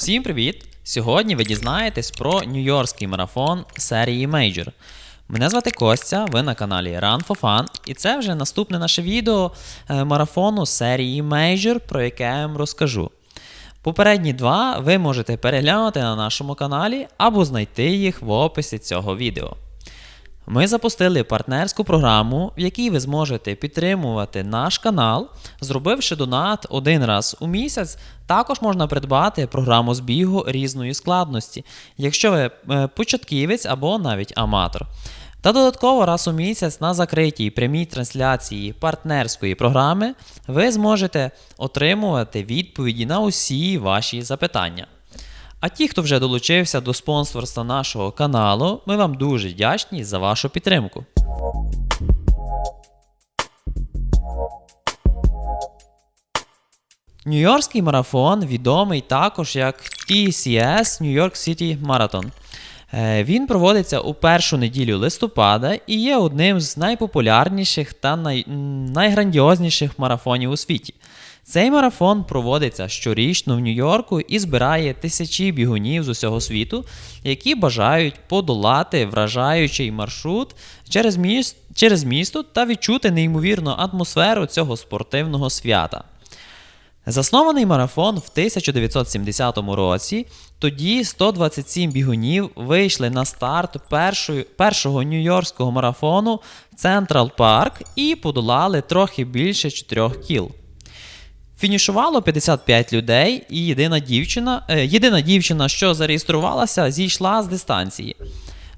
Всім привіт! Сьогодні ви дізнаєтесь про Нью-Йоркський марафон серії Major. Мене звати Костя, ви на каналі Run for Fun, і це вже наступне наше відео е, марафону серії Major, про яке я вам розкажу. Попередні два ви можете переглянути на нашому каналі або знайти їх в описі цього відео. Ми запустили партнерську програму, в якій ви зможете підтримувати наш канал, зробивши донат один раз у місяць. Також можна придбати програму збігу різної складності, якщо ви е, початківець або навіть аматор. Та додатково раз у місяць на закритій прямій трансляції партнерської програми ви зможете отримувати відповіді на усі ваші запитання. А ті, хто вже долучився до спонсорства нашого каналу, ми вам дуже вдячні за вашу підтримку. Нью-Йоркський марафон відомий також як TCS New York City Marathon. Е, Він проводиться у першу неділю листопада і є одним з найпопулярніших та най... найграндіозніших марафонів у світі. Цей марафон проводиться щорічно в Нью-Йорку і збирає тисячі бігунів з усього світу, які бажають подолати вражаючий маршрут через, міст... через місто та відчути неймовірну атмосферу цього спортивного свята. Заснований марафон в 1970 році. Тоді 127 бігунів вийшли на старт першої, першого нью-йоркського марафону Централ Парк і подолали трохи більше 4 кіл. Фінішувало 55 людей, і єдина дівчина, е, єдина дівчина, що зареєструвалася, зійшла з дистанції.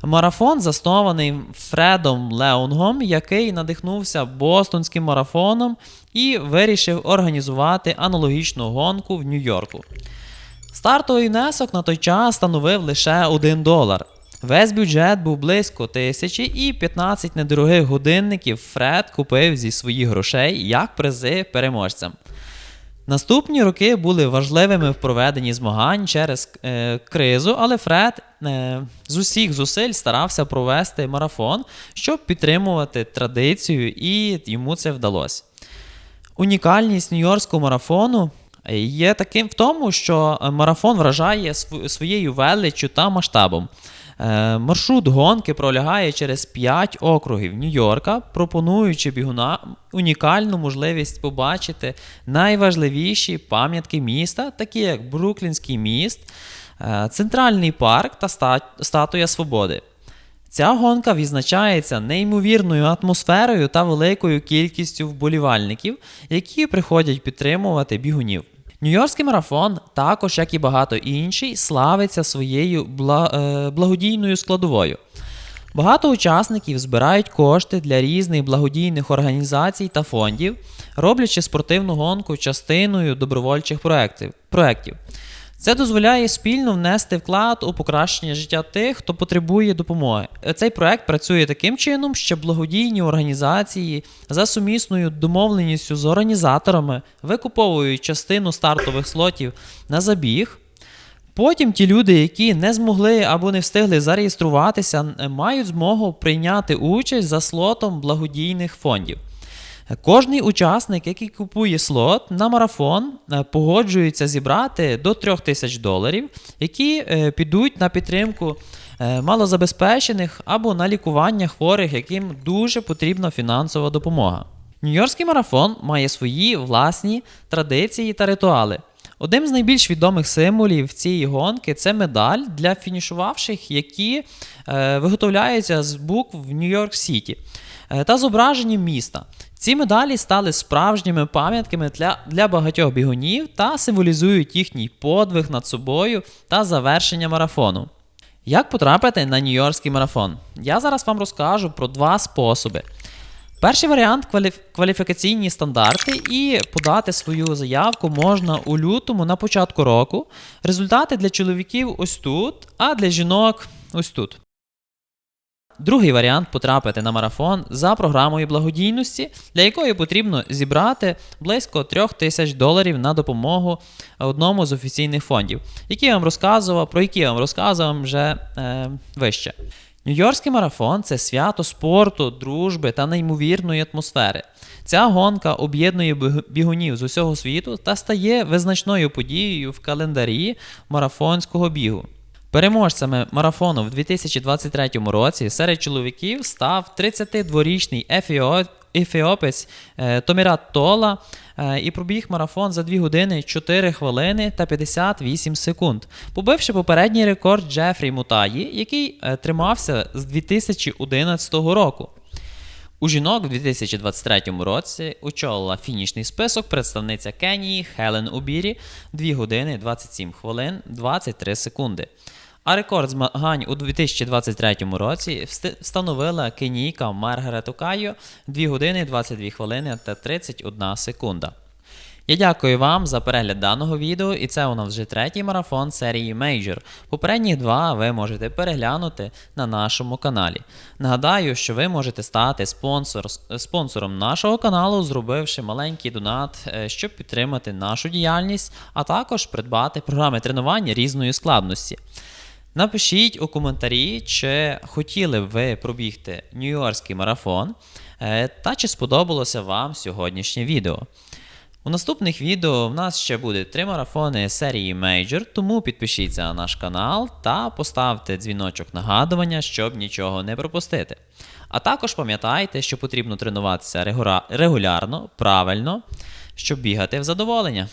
Марафон заснований Фредом Леонгом, який надихнувся бостонським марафоном і вирішив організувати аналогічну гонку в Нью-Йорку. Стартовий внесок на той час становив лише 1 долар. Весь бюджет був близько тисячі, і 15 недорогих годинників Фред купив зі своїх грошей як призи переможцям. Наступні роки були важливими в проведенні змагань через е, кризу, але Фред е, з усіх зусиль старався провести марафон, щоб підтримувати традицію, і йому це вдалося. Унікальність Нью-Йоркського марафону є таким в тому, що марафон вражає своєю величчю та масштабом. Е, Маршрут гонки пролягає через 5 округів Нью-Йорка, пропонуючи бігунам унікальну можливість побачити найважливіші пам'ятки міста, такі як Бруклінський міст, е, Центральний парк та Статуя Свободи. Ця гонка відзначається неймовірною атмосферою та великою кількістю вболівальників, які приходять підтримувати бігунів. Нью-Йоркський марафон, також як і багато інший, славиться своєю е, благодійною складовою. Багато учасників збирають кошти для різних благодійних організацій та фондів, роблячи спортивну гонку частиною добровольчих проєктів. Це дозволяє спільно внести вклад у покращення життя тих, хто потребує допомоги. Цей проект працює таким чином, що благодійні організації за сумісною домовленістю з організаторами викуповують частину стартових слотів на забіг. Потім ті люди, які не змогли або не встигли зареєструватися, мають змогу прийняти участь за слотом благодійних фондів. Кожний учасник, який купує слот на марафон, е, погоджується зібрати до 3 тисяч доларів, які е, підуть на підтримку е, малозабезпечених або на лікування хворих, яким дуже потрібна фінансова допомога. Нью-Йоркський марафон має свої власні традиції та ритуали. Одним з найбільш відомих символів цієї гонки це медаль для фінішувавших, які виготовляються з букв Нью-Йорк Сіті та зображенням міста. Ці медалі стали справжніми пам'ятками для, для багатьох бігунів та символізують їхній подвиг над собою та завершення марафону. Як потрапити на Нью-Йоркський марафон? Я зараз вам розкажу про два способи. Перший варіант кваліф- кваліфікаційні стандарти, і подати свою заявку можна у лютому на початку року. Результати для чоловіків ось тут, а для жінок ось тут. Другий варіант потрапити на марафон за програмою благодійності, для якої потрібно зібрати близько 3 тисяч доларів на допомогу одному з офіційних фондів, які я вам розказував, про які я вам розказував вже е, вище. Нью-Йоркський марафон це свято спорту, дружби та неймовірної атмосфери. Ця гонка об'єднує бігунів з усього світу та стає визначною подією в календарі марафонського бігу. Переможцями марафону в 2023 році серед чоловіків став 32-річний ефіо... ефіопець е, Томірат Тола е, і пробіг марафон за 2 години 4 хвилини та 58 секунд, побивши попередній рекорд Джефрі Мутаї, який е, тримався з 2011 року. У жінок в 2023 році очолила фінішний список представниця Кенії Хелен Убірі 2 години 27 хвилин 23 секунди. А рекорд змагань у 2023 році встановила кенійка Маргарет Окайо 2 години 22 хвилини та 31 секунда. Я дякую вам за перегляд даного відео, і це у нас вже третій марафон серії Major. Попередні два ви можете переглянути на нашому каналі. Нагадаю, що ви можете стати спонсор, спонсором нашого каналу, зробивши маленький донат, е, щоб підтримати нашу діяльність, а також придбати програми тренування різної складності. Напишіть у коментарі, чи хотіли б ви пробігти Нью-Йоркський марафон, е, та чи сподобалося вам сьогоднішнє відео. У наступних відео в нас ще буде три марафони серії Major, тому підпишіться на наш канал та поставте дзвіночок нагадування, щоб нічого не пропустити. А також пам'ятайте, що потрібно тренуватися регулярно, правильно, щоб бігати в задоволення.